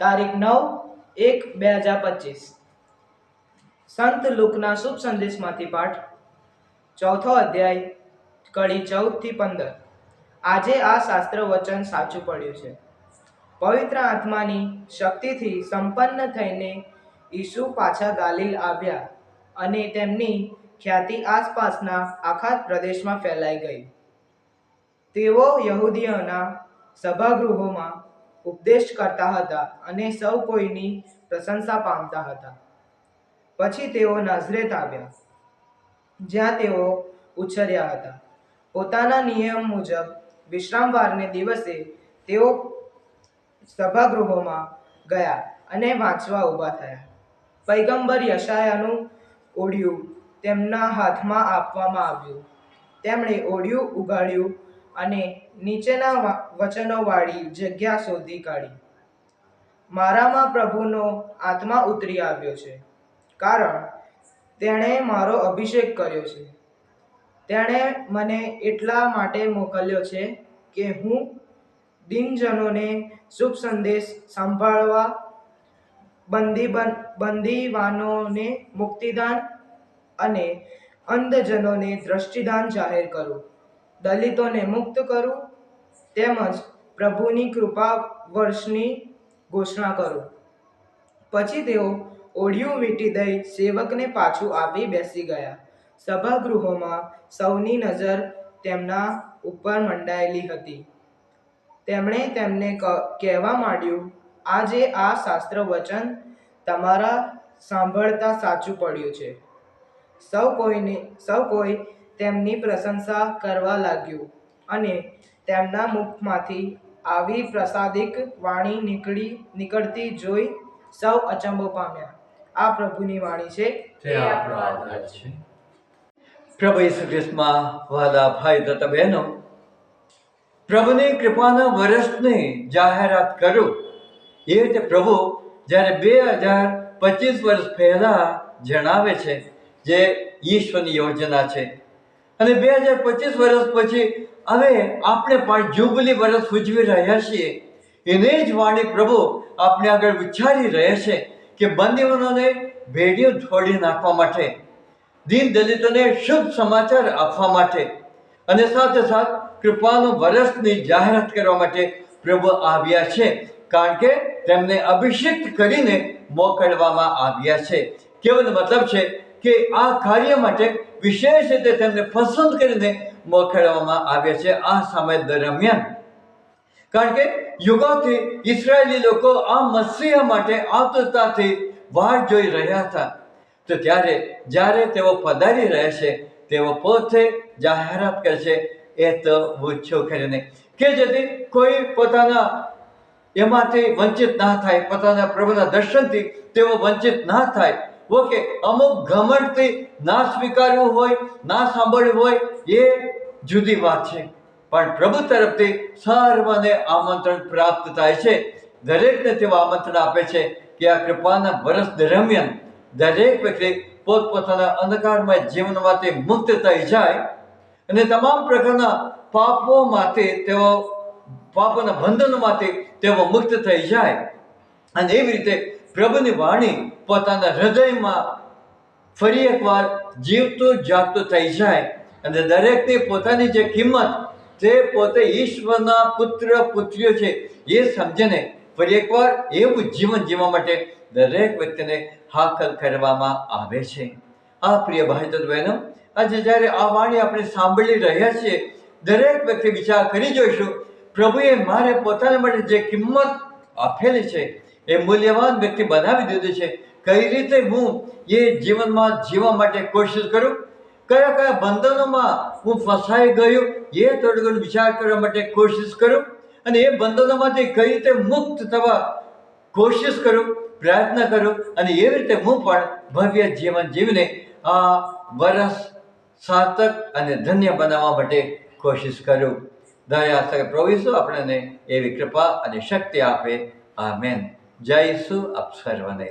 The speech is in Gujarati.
તારીખ નવ એક બે હજાર પચીસ. સંત લુકના શુભ સંદેશમાંથી પાઠ. ચોથો અધ્યાય, કડી ચૌદથી પંદર. આજે આ શાસ્ત્ર વચન સાચું પડ્યું છે. પવિત્ર આત્માની શક્તિથી સંપન્ન થઈને ઈસુ પાછા ગાલિલ આવ્યા અને તેમની ખ્યાતિ આસપાસના આખા પ્રદેશમાં ફેલાઈ ગઈ. તેઓ યહૂદીઓના સભાગૃહોમાં ઉપદેશ કરતા હતા અને સૌ કોઈની પ્રશંસા પામતા હતા. પછી તેઓ નાઝરેત આવ્યા, જ્યાં તેઓ ઉછર્યા હતા. પોતાના નિયમ મુજબ વિશ્રામવારને દિવસે તેઓ સભાગૃહોમાં ગયા અને વાંચવા ઊભા થયા. પૈગંબર યશાયાનું ઓડિયું તેમના હાથમાં આપવામાં આવ્યું. તેમણે ઓડિયું ઉગાડ્યું અને નીચેના વચનોવાળી જગ્યા શોધી કાઢી. મારામાં પ્રભુનો આત્મા ઉતરી આવ્યો છે, કારણ તેણે મારો અભિષેક કર્યો છે. તેણે મને એટલા માટે મોકલ્યો છે કે હું દિનજનોને શુભ સંદેશ સંભાળવા બંદી બંદીવાનોને મુક્તિદાન અને અંધજનોને દ્રષ્ટિદાન જાહેર કરું. દલિતોને મુક્ત કરું તેમજ પ્રભુની કૃપા વર્ષની ઘોષણા કરું. પછી તેઓ ઓડિયું વીંટી દઈ સેવકને પાછું આપી બેસી ગયા. સભાગૃહોમાં સૌની નજર તેમના ઉપર મંડાયેલી હતી. તેમણે તેમને કહેવા માંડ્યું, આજે આ શાસ્ત્ર વચન તમારા સાંભળતા સાચું પડ્યું છે. સૌ કોઈને, સૌ કોઈ તેમની પ્રશંસા કરવા લાગ્યું અને તેમના મુખમાંથી આવી પ્રસાદિક વાણી નીકળી નીકળતી જોઈ સૌ અચંબો પામ્યા. આ પ્રભુની વાણી છે પ્રભુ ઈસુ ખ્રિસ્તમાં વહાલા ભાઈ તથા બહેનો પ્રભુની કૃપાના વર્ષની જાહેરાત કરું. એ રીતે પ્રભુ જ્યારે બે હજાર પચીસ વર્ષ પહેલા જણાવે છે જે ઈશ્વરની યોજના છે. અને બે હજાર પચીસ વર્ષ પછી હવે આપણે પણ જુબલી વર્ષ ઉજવી રહ્યા છીએ. એને જ વાણી પ્રભુ આપણે આગળ વિચારી રહ્યા છે કે બંદીઓને ભેડીઓ છોડી નાખવા માટે, દીન દલિતોને શુભ સમાચાર આપવા માટે અને સાથે સાથ કૃપાનું વરસની જાહેરાત કરવા માટે પ્રભુ આવ્યા છે. કારણ કે તેમને અભિષિક્ત કરીને મોકલવામાં આવ્યા છે. કેવલ મતલબ છે? કે આ કાર્ય માટે વિશેષ રીતે તેમને પસંદ કરીને મોકલવામાં આવ્યા છે આ સમય દરમિયાન. કારણ કે યુગોથી ઇસરાયેલી લોકો આ મસીહ માટે આતુરતાથી વાટ જોઈ રહ્યા હતા. તો ત્યારે જ્યારે તેઓ પધારી રહ્યા છે, તેઓ પોતે જાહેરાત કરે છે, એ તો ઓછો કરીને. કે જેથી કોઈ પોતાના એમાંથી વંચિત ના થાય, પોતાના પ્રભુના દર્શનથી તેઓ વંચિત ના થાય. ઓકે અમુક ઘમંડથી ના સ્વીકારવું હોય, ના સાંભળવું હોય, એ જુદી વાત છે. પણ પ્રભુ તરફથી સર્વને આમંત્રણ પ્રાપ્ત થાય છે. દરેકને તેઓ આમંત્રણ આપે છે કે આ કૃપાના વર્ષ દરમિયાન દરેક વ્યક્તિ પોતપોતાના અંધકારમય જીવનમાંથી મુક્ત થઈ જાય અને તમામ પ્રકારના પાપોમાંથી તેઓ, પાપોના બંધનોમાંથી તેઓ મુક્ત થઈ જાય. અને એવી રીતે પ્રભુની વાણી પોતાના હૃદયમાં ફરી એકવાર જીવતું, જાગતું થઈ જાય અને દરેકની પોતાની જે કિંમત તે પોતે ઈશ્વરના પુત્ર, પુત્રીઓ છે એ સમજીને ફરી એકવાર એવું જીવન જીવવા માટે દરેક વ્યક્તિને હાકલ કરવામાં આવે છે. આ પ્રિય ભાઈ બહેનો, આજે જ્યારે આ વાણી આપણે સાંભળી રહ્યા છીએ, દરેક વ્યક્તિ વિચાર કરી જોઈશું, પ્રભુએ મારે પોતાના માટે જે કિંમત આપેલી છે એ મૂલ્યવાન વ્યક્તિ બનાવી દીધું છે. કઈ રીતે હું એ જીવનમાં જીવવા માટે કોશિશ કરું? કયા કયા બંધનોમાં હું ફસાઈ ગયું? એ થોડું વિચાર કરવા માટે કોશિશ કરું. અને એ બંધનોમાંથી કઈ રીતે મુક્ત થવા કોશિશ કરું? પ્રયત્ન કરું. અને એવી રીતે હું પણ ભવ્ય જીવન જીવીને આ વરસ સાર્થક અને ધન્ય બનાવવા માટે કોશિશ કરું. દયા પ્રભુ આપણને એવી કૃપા અને શક્તિ આપે. આમેન. જય ઈસુ આપ સર્વને.